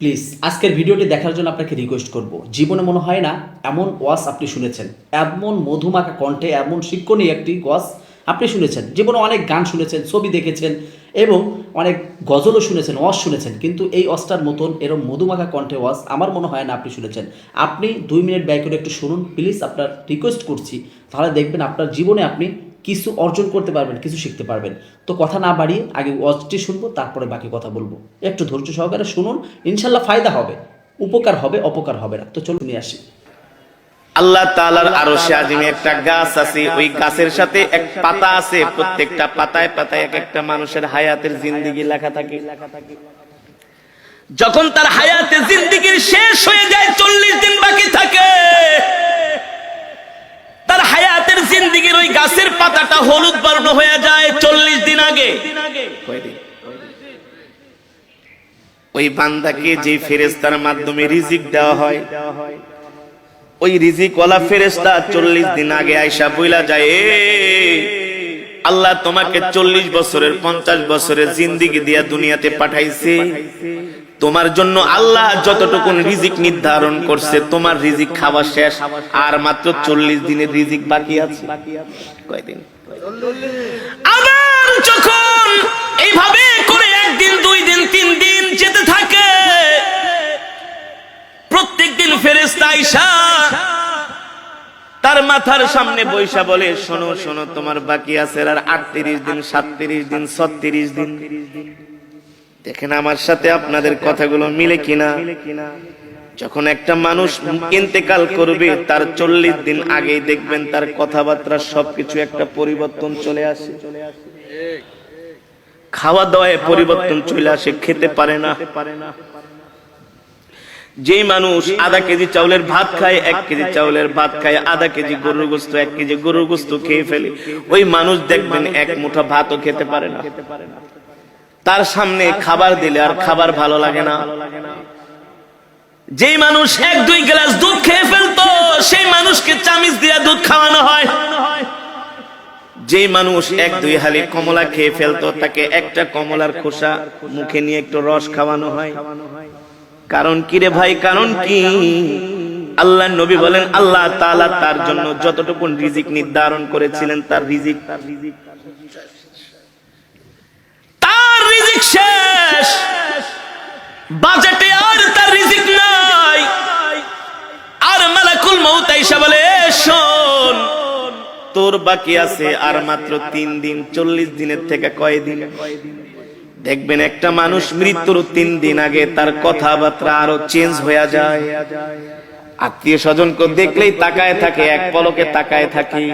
Please আজকের ভিডিওটি দেখার জন্য আপনাকে রিকোয়েস্ট করব। জীবনে মনে হয় না, এমন ওয়াজ আপনি শুনেছেন। এমন মধুমাখা কণ্ঠে, এমন শিক্ষণীয় একটি ওয়াজ আপনি শুনেছেন। জীবনে অনেক গান শুনেছেন, ছবি দেখেছেন এবং অনেক গজলও শুনেছেন, ওয়াজ শুনেছেন। কিন্তু এই ওয়াজটার মতন এরকম মধুমাখা কণ্ঠে ওয়াজ আমার মনে হয় না আপনি শুনেছেন। আপনি দুই মিনিট ব্যয় করে একটু শুনুন। প্লিজ আপনার রিকোয়েস্ট করছি। তাহলে দেখবেন আপনার জীবনে আপনি কিছু অর্জন করতে পারবেন, কিছু শিখতে পারবেন। তো কথা না বাড়িয়ে আগে ওয়াজটি শুনব, তারপরে বাকি কথা বলব। একটু ধৈর্য সহকারে শুনুন ইনশাল্লাহ ফায়দা হবে, উপকার হবে, অপকার হবে না। তো চলুন, নিয়ে আসি। আল্লাহ তাআলার আরশে আজিমে একটা গাছ আছে, ওই গাছের সাথে এক পাতা আছে, প্রত্যেকটা পাতায় পাতায় এক একটা মানুষের হায়াতের জিন্দেগি লেখা থাকে। যখন তার হায়াতে জিন্দেগির শেষ হয়ে যায়, চল্লিশ দিন বাকি থাকে তার হায়াতের জিন্দেগির ওই গাছের পাতাটা হলুদ বর্ণ হয়ে যায় চল্লিশ দিন আগে। ওই বান্দাকে যে ফেরেস্তার মাধ্যমে রিজিক দেওয়া হয়, ওই রিজিক ওয়ালা ফেরেস্তা চল্লিশ দিন আগে আইসা বইলা যায় আল্লাহ তোমাকে চল্লিশ বছরের, পঞ্চাশ বছরের জিন্দিগি দিয়া দুনিয়াতে পাঠাইছে। তোমার জন্য আল্লাহ যতটুকুন রিজিক নির্ধারণ করছে, তোমার রিজিক খাওয়া শেষ, আর মাত্র চল্লিশ দিনের রিজিক বাকি আছে। কয়দিন? আবার যখন এইভাবে করে একদিন, দুই দিন, তিন দিন যেতে থাকে প্রত্যেক দিন ফেরেস্তা আইসা তার মাথার সামনে বৈশা বলে, শোনো শোনো, তোমার বাকি আছে আর আটত্রিশ দিন, সাতত্রিশ দিন, ছত্রিশ দিন। দেখেন আমার সাথে আপনাদের কথাগুলো মিলে কিনা? যখন একটা মানুষ ইন্তেকাল করবে, তার চল্লিশ দিন আগেই দেখবেন তার কথাবার্তা সবকিছু একটা পরিবর্তন চলে আসে। খাওয়া দাওয়ায় পরিবর্তন চলে আসে, খেতে পারে না। যেই মানুষ আধা কেজি চাউলের ভাত খায়, এক কেজি চাউলের ভাত খায়, আধা কেজি গরুর গোস্ত, এক কেজি গরুর গোস্ত খেয়ে ফেলে। ওই মানুষ দেখবেন এক মুঠা ভাতও খেতে পারে না। তার সামনে খাবার দিলে আর খাবার ভালো লাগে না। যেই মানুষ এক দুই গ্লাস দুধ খেয়ে ফেলতো সেই মানুষকে চামিচ দিয়ে দুধ খাওয়ানো হয়। যেই মানুষ এক দুই হালি কমলা খেয়ে ফেলতো তাকে একটা কমলার খোসা মুখে নিয়ে একটু রস খাওয়ানো হয়। কারণ কি রে ভাই? কারণ কি? আল্লাহ নবী বলেন আল্লাহ তাআলা তার জন্য যতটুকু রিজিক নির্ধারণ করেছিলেন তার রিজিক তার রিজিক বাজেটে আর তার রিজিক নাই। আর মালাকুল মউত আইসা বলে, "এ শোন, তোর বাকি আছে আর মাত্র তিন দিন, চল্লিশ দিনের থেকে কয় দিন? দেখবেন একটা মানুষ মৃত্যুর তিন দিন আগে তার কথাবার্তা আরও চেঞ্জ হয়ে যায়। আত্মীয় স্বজনকে দেখলেই তাকায় থাকে, এক পলকে তাকায় থাকি।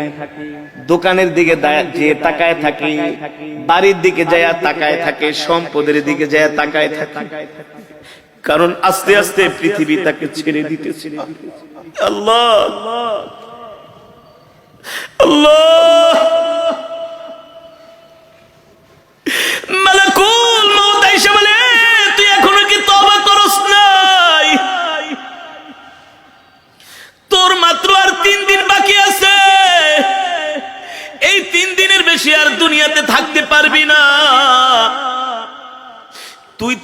দোকানের দিকে যে তাকায় থাকি, বাড়ির দিকে যায় তাকায় থাকে, সম্পদের দিকে যায় তাকায় থাকে। কারণ আস্তে আস্তে পৃথিবী তাকে ছেড়ে দিতেছে। আল্লাহ! আল্লাহ! মালাকুল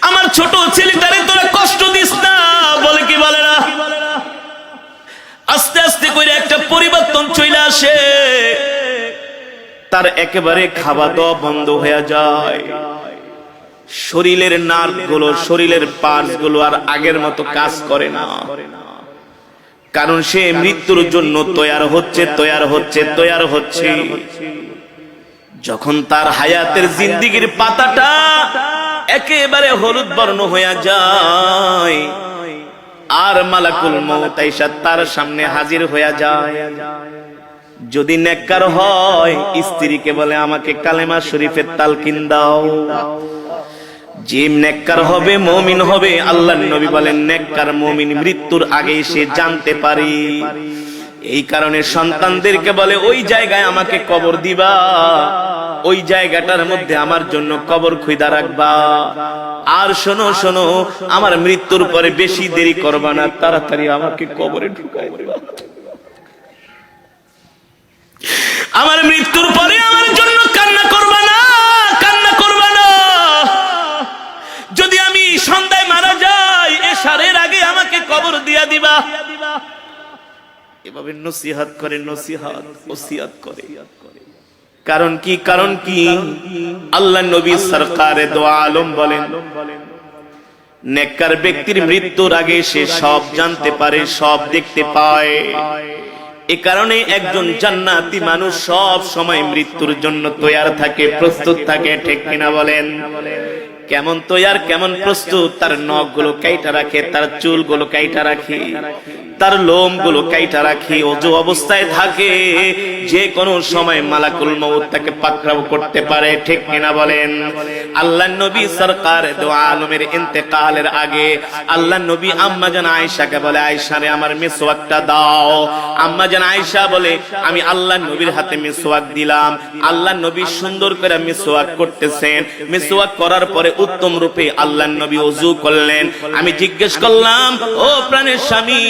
আমার ছোট ছেলেটারে তোরা কষ্ট দিস না। বলে কি বলে না? আস্তে আস্তে করে একটা পরিবর্তন চলে আসে। তার একেবারে খাওয়া দাওয়া বন্ধ হয়ে যায়। শরীরের নার্ভগুলো শরীরের পার্টসগুলো আর আগের মতো কাজ করে না। কারণ সে মৃত্যুর জন্য তৈয়ার হচ্ছে তৈয়ার হচ্ছে তৈয়ার হচ্ছে। যখন তার হায়াতের জিন্দিগির পাতাটা একেবারে হলুদ বর্ণ হয়ে যায়। আর মালাকুল মৌত আইসা তার সামনে হাজির হয়ে যায়। যদি নেককার হয়, স্ত্রীকে বলে, আমাকে কালেমা শরীফের তালকিন দাও। যে নেককার হবে, মমিন হবে। আল্লাহ নবী বলেন, নেককার মমিন মৃত্যুর আগে সে জানতে পারে। এই কারণে সন্তানদেরকে বলে, ওই জায়গায় আমাকে কবর দিবা। ওই জায়গাটার মধ্যে আমার জন্য কবর খুঁজা রাখবা। আর শোনো শোনো, আমার মৃত্যুর পরে বেশি দেরি করবা না। তাড়াতাড়ি আমাকে কবরে ঢুকাই আমার মৃত্যুর পরে আমার জন্য কান্না করবা না, কান্না করবা না। যদি আমি সন্ধ্যায় মারা যাই, এ সারের আগে আমাকে কবর দিয়া দিবা। এভাবে নসিহাত করে, নসিহাত, ওসিয়াত করে। কারণ কি কারণ কি? আল্লাহ নবী সরকারে দোয়া আলম বলেন, নেককার ব্যক্তির মৃত্যুর আগে সে সব জানতে পারে, সব দেখতে পায়। এ কারণে একজন জান্নাতি মানুষ সব সময় মৃত্যুর জন্য তৈয়ার থাকে, প্রস্তুত থাকে, ঠিক কিনা বলেন? কেমন তৈয়ার, কেমন প্রস্তুত? তার নখগুলো কাইটা রাখে, তার চুলগুলো কাইটা রাখে। তার লোমগুলো কাইটা রাখে, অজু অবস্থায় থাকে। যে কোনো সময় মালাকুল মৌত তাকে পাকড়াও করতে পারে, ঠিক কিনা বলেন? আল্লাহ নবী সরকার দো আলমের ইন্তেকালের আগে আল্লাহ নবী আম্মা জান আয়েশাকে বলে, আয়েশা রে, আমার মিসওয়াকটা দাও। আম্মা জান আয়েশা বলে, আমি আল্লাহ নবীর হাতে মিসওয়াক দিলাম। আল্লাহ নবী সুন্দর করে মিসওয়াক করতেছেন। মিসওয়াক করার পরে উত্তম রূপে আল্লাহ নবী ওযু করলেন। আমি জিজ্ঞেস করলাম, ও প্রাণের স্বামী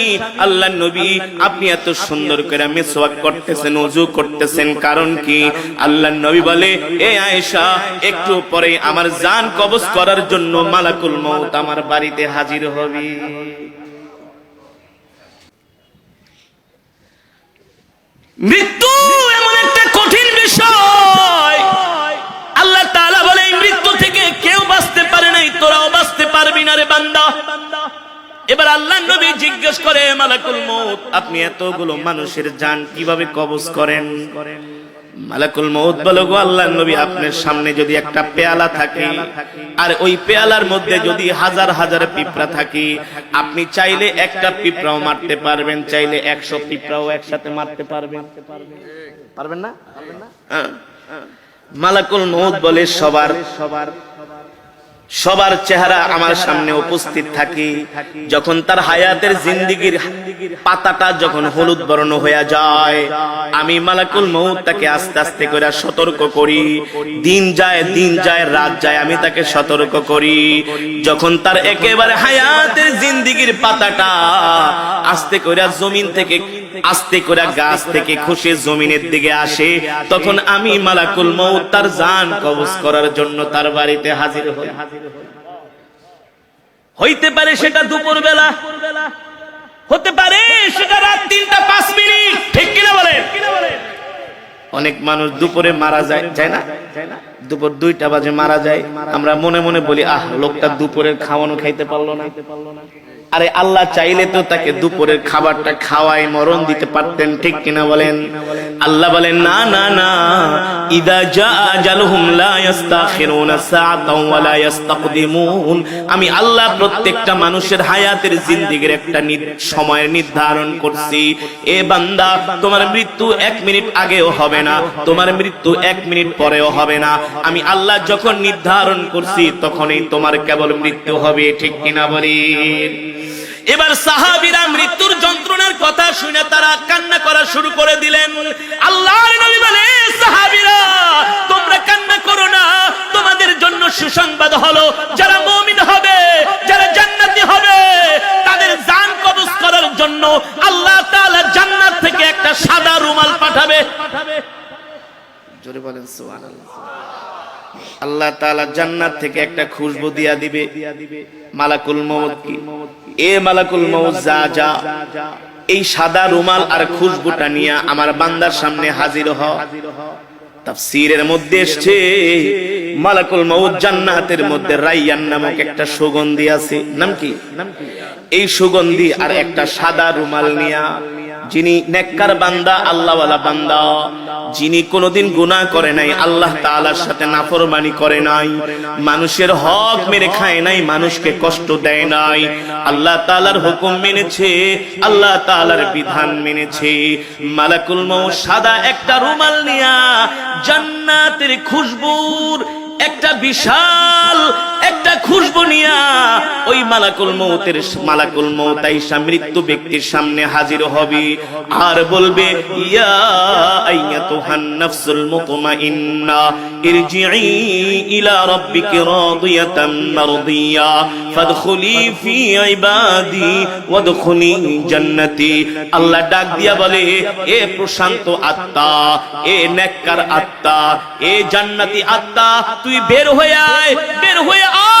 আল্লাহ নবী, আপনি এত সুন্দর করে মিসওয়াক করতেছেন ওযু করতেছেন, কারণ কি? আল্লাহ নবী বলে, এ আয়েশা, একটু পরে আমার জান কবজ করার জন্য মালাকুল মউত আমার বাড়িতে হাজির হবে। মৃত্যু এবার আল্লাহ নবী জিজ্ঞেস করে, মালাকুল মউত, আপনি এতগুলো মানুষের জান কীভাবে কবজ করেন? মালাকুল মউত বলে, গো আল্লাহ নবী, আপনার সামনে যদি একটা পেয়ালা থাকে, আর ওই পেয়ালার মধ্যে যদি হাজার হাজার পিঁপড়া থাকে, আপনি চাইলে একটা পিঁপড়াও মারতে পারবেন, চাইলে একশো পিঁপড়াও একসাথে মারতে পারবেন। পারবেন না? হ্যাঁ। মালাকুল মউত বলে, সবার সবার সবার চেহারা আমার সামনে উপস্থিত থাকে। যখন তার হায়াতের জিন্দিগির পাতাটা যখন হলুদ বর্ণ হয়ে যায় আমি মালাকুল মৌত তাকে আস্তে আস্তে করে সতর্ক করি। দিন যায় দিন যায় রাত যায় আমি তাকে সতর্ক করি। যখন তার একেবারে হায়াতের জিন্দিগির পাতাটা আস্তে করে জমিন থেকে আস্তে করে গাছ থেকে খুশি জমিনের দিকে আসে। তখন আমি মালাকুল মৌত তার জান কবজ করার জন্য তার বাড়িতে হাজির হই। হইতে পারে সেটা দুপুর বেলা হতে পারে সেটা রাত তিনটা পাঁচ মিনিট। ঠিক কিনা বলে অনেক মানুষ দুপুরে মারা যায় যায় না? দুপুর দুইটা বাজে মারা যায়। আমরা মনে মনে বলি আহ লোকটা দুপুরের খাওয়ানো খাইতে পারল না। আরে আল্লাহ চাইলে তো তাকে দুপুরের খাবারটা খাওয়াই মরণ দিতে পারতেন, ঠিক কিনা বলেন? আল্লাহ বলেন, না না না। ইদা জা আজালুহুম লা ইস্তাখিরুনা সাআতাও ওয়া লা ইস্তাকদিমুন আমি আল্লাহ প্রত্যেকটা মানুষের হায়াতের জিন্দেগির একটা সময় নির্ধারণ করছি। এ বান্দা, তোমার মৃত্যু এক মিনিট আগেও হবে না, তোমার মৃত্যু এক মিনিট পরেও হবে না। আমি আল্লাহ যখন নির্ধারণ করছি, তখনই তোমার কেবল মৃত্যু হবে, ঠিক কিনা বলেন? এবার সাহাবীরা মৃত্যুর যন্ত্রণার কথা শুনে তারা কান্না করা শুরু করে দিলেন। আল্লাহর নবী বলে সাহাবীরা, তোমরা কান্না করো না। তোমাদের জন্য সুসংবাদ হলো, যারা মুমিন হবে, যারা জান্নাতি হবে, তাদের জান কবজ করার জন্য আল্লাহ তাআলা জান্নাত থেকে একটা সাদা রুমাল পাঠাবে। জোরে বলেন, সুবহানাল্লাহ। আল্লাহ তাআলা জান্নাত থেকে একটা খুশবু দিয়া দিবে। মালাকুল মউত কি? এ মালাকুল মউত যা যা, এই সাদা রুমাল আর খুশবুটা নিয়ে আমার বান্দার সামনে হাজির হ। মধ্যে এসছে, মালাকুল মউত জান্নাতের মধ্যে রাইয়ান নামক একটা সুগন্ধি আছে। নাম কি? এই সুগন্ধি আর একটা সাদা রুমাল নিয়া যিনি নেককার বান্দা, আল্লাহওয়ালা বান্দা, যিনি কোনোদিন গুনাহ করে নাই, আল্লাহ তাআলার সাথে নাফরমানি করে নাই, মানুষের হক মেরে খায় নাই, মানুষকে কষ্ট দেয় নাই, আল্লাহ তাআলার হুকুম মেনেছে, আল্লাহ তাআলার বিধান মেনেছে। মালাকুল মউত সাদা একটা রুমাল নিয়া জান্নাতের খুশবুর, একটা বিশাল একটা খুশবু নিয়া ওই মালাকুল মৌতের মালাকুল মৌত আইসা মৃত্যু ব্যক্তির সামনে হাজির হবে। আর বলবে, ইয়া নাফসুল মুতমাইন্না ইরজিই ইলা রাব্বিকি মারদিয়া, ফাদখুলি ফি ইবাদি ওয়াদখুলি আল্লাহ ডাক দিয়া বলে, এ প্রশান্ত আত্মা, এ নেককার আত্মা, এ জান্নাতি আত্মা, তুই বের হয়ে আয়, বের হয়ে আয়।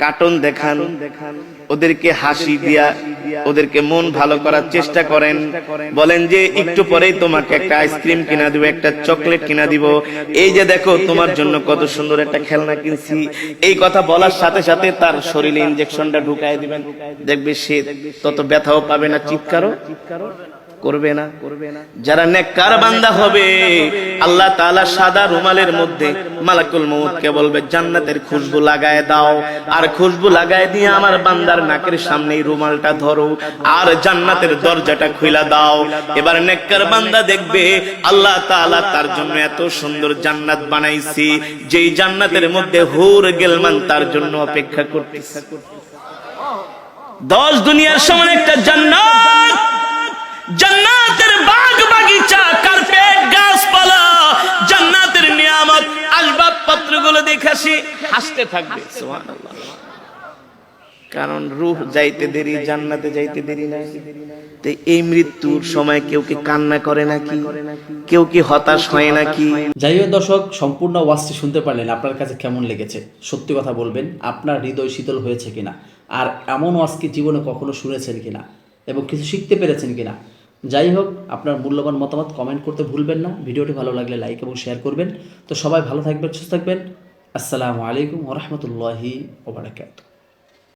কার্টুন দেখান, ওদেরকে হাসি দিয়া, ওদেরকে মন ভালো করার চেষ্টা করেন। বলেন যে, একটু পরেই তোমাকে একটা আইসক্রিম কিনা দিব, একটা চকলেট কিনা দিব। এই যে দেখো, তোমার জন্য কত সুন্দর একটা খেলনা কিনছি। এই কথা বলার সাথে সাথে তার শরীরে ইনজেকশনটা ঢুকাই দিবেন। দেখবে সে তত ব্যথাও পাবে না, চিৎকারও। করবে না। করবে না। যারা নেককার বান্দা হবে আল্লাহ তাআলা সাদা রুমালের মধ্যে মালাকুল মউতকে বলবে জান্নাতের খুশবু লাগায় দাও। আর খুশবু লাগায় দিয়ে আমার বান্দার নাকের সামনে রুমালটা ধরো। আর জান্নাতের দরজাটা খুইলা দাও। এবার নেককার বান্দা দেখবে আল্লাহ তাআলা তার জন্য এত সুন্দর জান্নাত বানাইছি যেই জান্নাতের মধ্যে হুর গেলমান তার জন্য অপেক্ষা করতেছে। দশ দুনিয়ার সমান একটা জান্নাত। জান্নাতের বাগ বাগিচা কার্পেট গাছপালা, জান্নাতের নিয়ামত আসবাবপত্রগুলো দেখাসি হাসতে থাকবে। কারণ রূহ যাইতে দেরি, জান্নাতে যাইতে দেরি নাই। তো এই মৃত্যুর সময় কেউ কি কান্না করে নাকি? কেউ কি হতাশ হয় নাকি? যাই হোক দর্শক, সম্পূর্ণ ওয়াজটি শুনতে পারলেন, আপনার কাছে কেমন লেগেছে? সত্যি কথা বলবেন, আপনার হৃদয় শীতল হয়েছে কিনা? আর এমন ওয়াজ কি জীবনে কখনো শুনেছেন কিনা? এবং কিছু শিখতে পেরেছেন কিনা? যাই হোক, আপনার মূল্যবান মতামত কমেন্ট করতে ভুলবেন না। ভিডিওটি ভালো লাগলে লাইক এবং শেয়ার করবেন। তো সবাই ভালো থাকবেন, সুস্থ থাকবেন। আসসালামু আলাইকুম ওরহমতুল্লাহি ওবরাকাতুহ